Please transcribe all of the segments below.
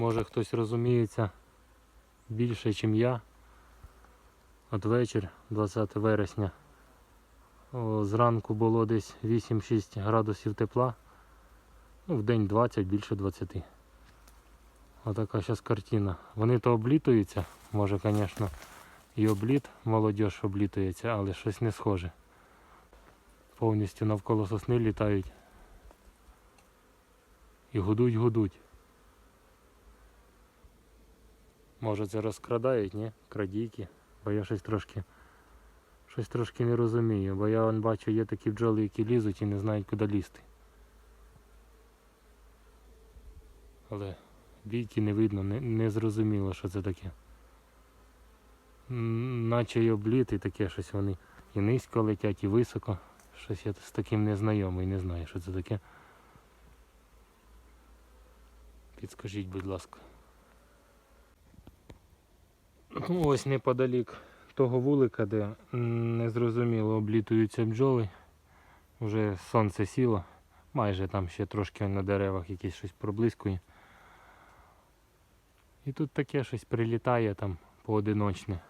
Може хтось розуміється більше, ніж я. От вечір, 20 вересня. Зранку було десь 8-6 градусів тепла. Ну, в день 20, більше 20. Отака зараз картина. Вони то облітуються, може, звісно, і обліт, молодь облітується, але щось не схоже. Повністю навколо сосни літають. І гудуть, Може це розкрадають, ні? Крадійки. Бо я щось трошки щось трошки не розумію, бо я бачу, є такі бджоли, які лізуть і не знають, куди лізти. Але бійки не видно, не, не зрозуміло, що це таке. Наче й обліт, і таке щось вони і низько летять, і високо. Щось я з таким не знайомий, не знаю, що це таке. Підскажіть, будь ласка. Ну, Ось неподалік того вулика, де незрозуміло облітуються бджоли. Вже сонце сіло. Майже там ще трошки на деревах якесь щось проблискує. І тут таке щось прилітає там поодиночне.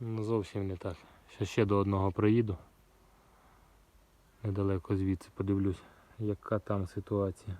Ну, зовсім не так. Ще ще до одного проїду. Недалеко звідси подивлюсь, яка там ситуація.